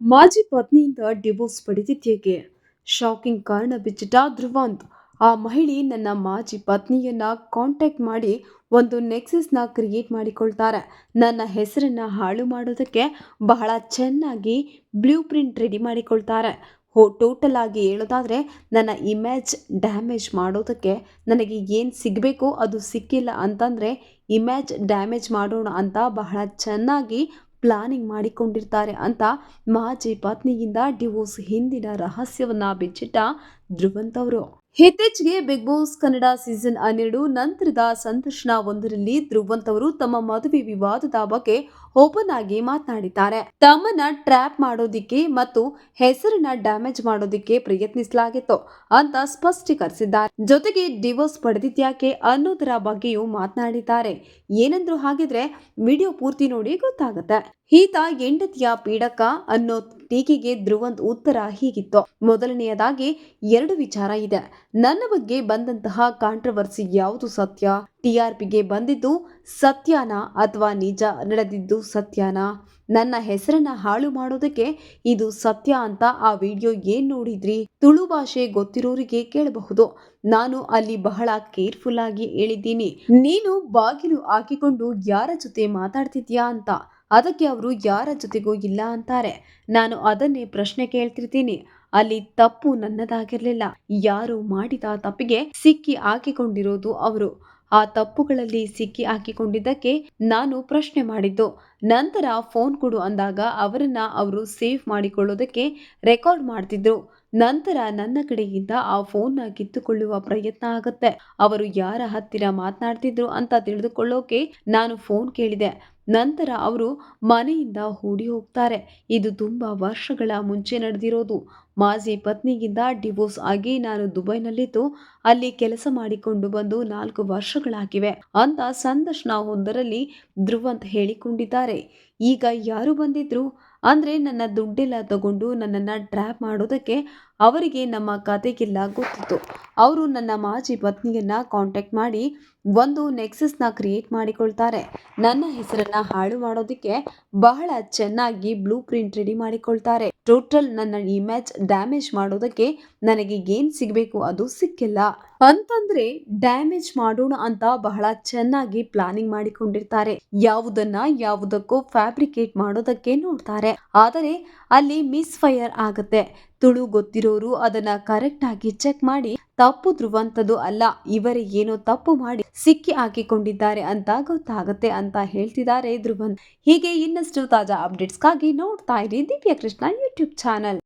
ಮಾಜಿ ಪತ್ನಿಯಿಂದ divorce ಪಡೆದಿದ್ದೇಕೆ shocking ಕಾರಣ ಬಿಚ್ಚಿಟ ಧ್ರುವಂತ್. ಆ ಮಹಿಳೆ ನನ್ನ ಮಾಜಿ ಪತ್ನಿಯನ್ನ ಕಾಂಟ್ಯಾಕ್ಟ್ ಮಾಡಿ ಒಂದು ನೆಕ್ಸಸ್ನ ಕ್ರಿಯೇಟ್ ಮಾಡಿಕೊಳ್ತಾರೆ. ನನ್ನ ಹೆಸರನ್ನು ಹಾಳು ಮಾಡೋದಕ್ಕೆ ಬಹಳ ಚೆನ್ನಾಗಿ ಬ್ಲೂ ಪ್ರಿಂಟ್ ರೆಡಿ ಮಾಡಿಕೊಳ್ತಾರೆ. ಹೋ ಟೋಟಲ್ ಆಗಿ ಹೇಳೋದಾದರೆ ನನ್ನ ಇಮೇಜ್ ಡ್ಯಾಮೇಜ್ ಮಾಡೋದಕ್ಕೆ ನನಗೆ ಏನು ಸಿಗಬೇಕು ಅದು ಸಿಕ್ಕಿಲ್ಲ ಅಂತಂದರೆ ಇಮೇಜ್ ಡ್ಯಾಮೇಜ್ ಮಾಡೋಣ ಅಂತ ಬಹಳ ಚೆನ್ನಾಗಿ ಪ್ಲಾನಿಂಗ್ ಮಾಡಿಕೊಂಡಿರ್ತಾರೆ ಅಂತ ಮಾಜಿ ಪತ್ನಿಯಿಂದ ಡಿವೋರ್ಸ್ ಹಿಂದಿನ ರಹಸ್ಯವನ್ನ ಬಿಚ್ಚಿಟ್ಟ ಧ್ರುವಂತ್ ಅವರು. ಇತ್ತೀಚೆಗೆ ಬಿಗ್ ಬಾಸ್ ಕನ್ನಡ ಸೀಸನ್ ಹನ್ನೆರಡು ನಂತರದ ಸಂದರ್ಶನ ಒಂದರಲ್ಲಿ ಧ್ರುವಂತ್ ಅವರು ತಮ್ಮ ಮದುವೆ ವಿವಾದದ ಬಗ್ಗೆ ಓಪನ್ ಆಗಿ ಮಾತನಾಡಿದ್ದಾರೆ. ತಮ್ಮನ್ನ ಟ್ರ್ಯಾಪ್ ಮಾಡೋದಿಕ್ಕೆ ಮತ್ತು ಹೆಸರನ್ನ ಡ್ಯಾಮೇಜ್ ಮಾಡೋದಿಕ್ಕೆ ಪ್ರಯತ್ನಿಸಲಾಗಿತ್ತು ಅಂತ ಸ್ಪಷ್ಟೀಕರಿಸಿದ್ದಾರೆ. ಜೊತೆಗೆ ಡಿವೋರ್ಸ್ ಪಡೆದಿದ್ಯಾಕೆ ಅನ್ನೋದರ ಬಗ್ಗೆಯೂ ಮಾತನಾಡಿದ್ದಾರೆ. ಏನಂದ್ರು ಹಾಗಿದ್ರೆ ವಿಡಿಯೋ ಪೂರ್ತಿ ನೋಡಿ ಗೊತ್ತಾಗುತ್ತೆ. ಈತ ಹೆಂಡತಿಯ ಪೀಡಕ ಅನ್ನೋ ಟೀಕೆಗೆ ಧ್ರುವಂತ್ ಉತ್ತರ ಹೀಗಿತ್ತು. ಮೊದಲನೆಯದಾಗಿ ಎರಡು ವಿಚಾರ ಇದೆ. ನನ್ನ ಬಗ್ಗೆ ಬಂದಂತಹ ಕಾಂಟ್ರವರ್ಸಿ ಯಾವುದು ಸತ್ಯ? ಟಿಆರ್ಪಿಗೆ ಬಂದಿದ್ದು ಸತ್ಯಾನ ಅಥವಾ ನಿಜ? ನಡೆದಿದ್ದು ಸತ್ಯಾನ? ನನ್ನ ಹೆಸರನ್ನ ಹಾಳು ಮಾಡೋದಕ್ಕೆ ಇದು ಸತ್ಯ ಅಂತ ಆ ವಿಡಿಯೋ ಏನ್ ನೋಡಿದ್ರಿ? ತುಳು ಭಾಷೆ ಗೊತ್ತಿರೋರಿಗೆ ಕೇಳಬಹುದು. ನಾನು ಅಲ್ಲಿ ಬಹಳ ಕೇರ್ಫುಲ್ ಆಗಿ ಹೇಳಿದ್ದೀನಿ. ನೀನು ಬಾಗಿಲು ಹಾಕಿಕೊಂಡು ಯಾರ ಜೊತೆ ಮಾತಾಡ್ತಿದ್ಯಾ ಅಂತ. ಅದಕ್ಕೆ ಅವರು ಯಾರ ಜೊತೆಗೂ ಇಲ್ಲ ಅಂತಾರೆ. ನಾನು ಅದನ್ನೇ ಪ್ರಶ್ನೆ ಕೇಳ್ತಿರ್ತೀನಿ. ಅಲ್ಲಿ ತಪ್ಪು ನನ್ನದಾಗಿರಲಿಲ್ಲ. ಯಾರು ಮಾಡಿದ ತಪ್ಪಿಗೆ ಸಿಕ್ಕಿ ಹಾಕಿಕೊಂಡಿರೋದು ಅವರು. ಆ ತಪ್ಪುಗಳಲ್ಲಿ ಸಿಕ್ಕಿ ಹಾಕಿಕೊಂಡಿದ್ದಕ್ಕೆ ನಾನು ಪ್ರಶ್ನೆ ಮಾಡಿದ್ದು. ನಂತರ ಫೋನ್ ಕೊಡು ಅಂದಾಗ ಅವರನ್ನ ಅವರು ಸೇವ್ ಮಾಡಿಕೊಳ್ಳೋದಕ್ಕೆ ರೆಕಾರ್ಡ್ ಮಾಡ್ತಿದ್ರು. ನಂತರ ನನ್ನ ಕಡೆಯಿಂದ ಆ ಫೋನ್ನ ಕಿತ್ತುಕೊಳ್ಳುವ ಪ್ರಯತ್ನ ಆಗುತ್ತೆ. ಅವರು ಯಾರ ಹತ್ತಿರ ಮಾತನಾಡ್ತಿದ್ರು ಅಂತ ತಿಳಿದುಕೊಳ್ಳೋಕೆ ನಾನು ಫೋನ್ ಕೇಳಿದೆ. ನಂತರ ಅವರು ಮನೆಯಿಂದ ಓಡಿ ಹೋಗ್ತಾರೆ. ಇದು ತುಂಬಾ ವರ್ಷಗಳ ಮುಂಚೆ ನಡೆದಿರೋದು. ಮಾಜಿ ಪತ್ನಿಗಿಂತ ಡಿವೋರ್ಸ್ ಆಗಿ ನಾನು ದುಬೈನಲ್ಲಿದ್ದು ಅಲ್ಲಿ ಕೆಲಸ ಮಾಡಿಕೊಂಡು ಬಂದು ನಾಲ್ಕು ವರ್ಷಗಳಾಗಿವೆ. ಅಂತ ಸಂದರ್ಶನ ಒಂದರಲ್ಲಿ ಧ್ರುವಂತ್ ಹೇಳಿಕೊಂಡಿದ್ದಾರೆ. ಈಗ ಯಾರು ಬಂದಿದ್ರು? ಅಂದರೆ ನನ್ನ ದುಡ್ಡೆಲ್ಲ ತಗೊಂಡು ನನ್ನನ್ನು ಟ್ರ್ಯಾಪ್ ಮಾಡೋದಕ್ಕೆ ಅವರಿಗೆ ನಮ್ಮ ಕತೆಗೆಲ್ಲ ಗೊತ್ತಿತ್ತು. ಅವರು ನನ್ನ ಮಾಜಿ ಪತ್ನಿಯನ್ನು ಕಾಂಟ್ಯಾಕ್ಟ್ ಮಾಡಿ ಒಂದು ನೆಕ್ಸಸ್ನ ಕ್ರಿಯೇಟ್ ಮಾಡಿಕೊಳ್ತಾರೆ. ನನ್ನ ಹೆಸರನ್ನು ಹಾಳು ಮಾಡೋದಕ್ಕೆ ಬಹಳ ಚೆನ್ನಾಗಿ ಬ್ಲೂ ಪ್ರಿಂಟ್ ರೆಡಿ ಮಾಡಿಕೊಳ್ತಾರೆ. ಟೋಟಲ್ ನನ್ನ ಇಮೇಜ್ ಡ್ಯಾಮೇಜ್ ಮಾಡೋದಕ್ಕೆ ನನಗೆ ಏನು ಸಿಗಬೇಕು ಅದು ಸಿಕ್ಕಿಲ್ಲ. ಅಂತಂದ್ರೆ ಡ್ಯಾಮೇಜ್ ಮಾಡೋಣ ಅಂತ ಬಹಳ ಚೆನ್ನಾಗಿ ಪ್ಲಾನಿಂಗ್ ಮಾಡಿಕೊಂಡಿರ್ತಾರೆ. ಯಾವುದನ್ನ ಯಾವುದಕ್ಕೂ ಫ್ಯಾಬ್ರಿಕೇಟ್ ಮಾಡೋದಕ್ಕೆ ನೋಡ್ತಾರೆ. ಆದರೆ ಅಲ್ಲಿ ಮಿಸ್ ಫೈರ್ ಆಗುತ್ತೆ. ತುಳು ಗೊತ್ತಿರೋರು ಅದನ್ನ ಕರೆಕ್ಟ್ ಆಗಿ ಚೆಕ್ ಮಾಡಿ ತಪ್ಪು ಧ್ರುವಂತದ್ದು ಅಲ್ಲ, ಇವರೇ ಏನೋ ತಪ್ಪು ಮಾಡಿ ಸಿಕ್ಕಿ ಹಾಕಿಕೊಂಡಿದ್ದಾರೆ ಅಂತ ಗೊತ್ತಾಗುತ್ತೆ ಅಂತ ಹೇಳ್ತಿದ್ದಾರೆ ಧ್ರುವಂತ್. ಹೀಗೆ ಇನ್ನಷ್ಟು ತಾಜಾ ಅಪ್ಡೇಟ್ಸ್ಗಾಗಿ ನೋಡ್ತಾ ಇರಿ ದಿವ್ಯ ಕೃಷ್ಣ ಯೂಟ್ಯೂಬ್ ಚಾನಲ್